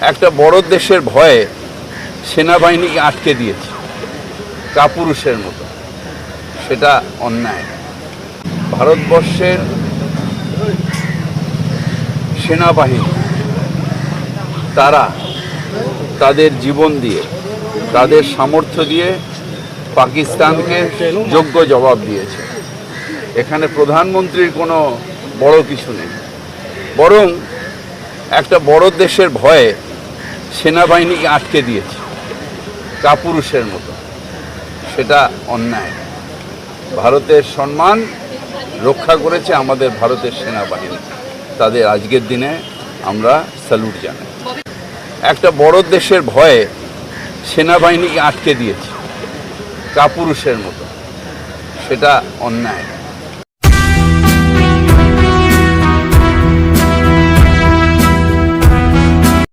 একটা বড় দেশের ভয়ে সেনাবাহিনীকে আটকে দিয়েছে, কাপুরুষের মতো। সেটা অন্যায়। ভারতবর্ষের সেনাবাহিনী, তারা তাদের জীবন দিয়ে, তাদের সামর্থ্য দিয়ে পাকিস্তানকে যোগ্য জবাব দিয়েছে। এখানে প্রধানমন্ত্রীর কোনো বড় কিছু নেই। বরং একটা বড় দেশের ভয়ে সেনাবাহিনীকে আটকে দিয়েছে। কাপুরুষের মতো। সেটা অন্যায়। ভারতের সম্মান রক্ষা করেছে আমাদের ভারতের সেনাবাহিনী। তাদের আজকের দিনে আমরা স্যালুট জানাই। একটা বড় দেশের ভয়ে সেনাবাহিনীকে আটকে দিয়েছে। কাপুরুষের মতো। সেটা অন্যায়।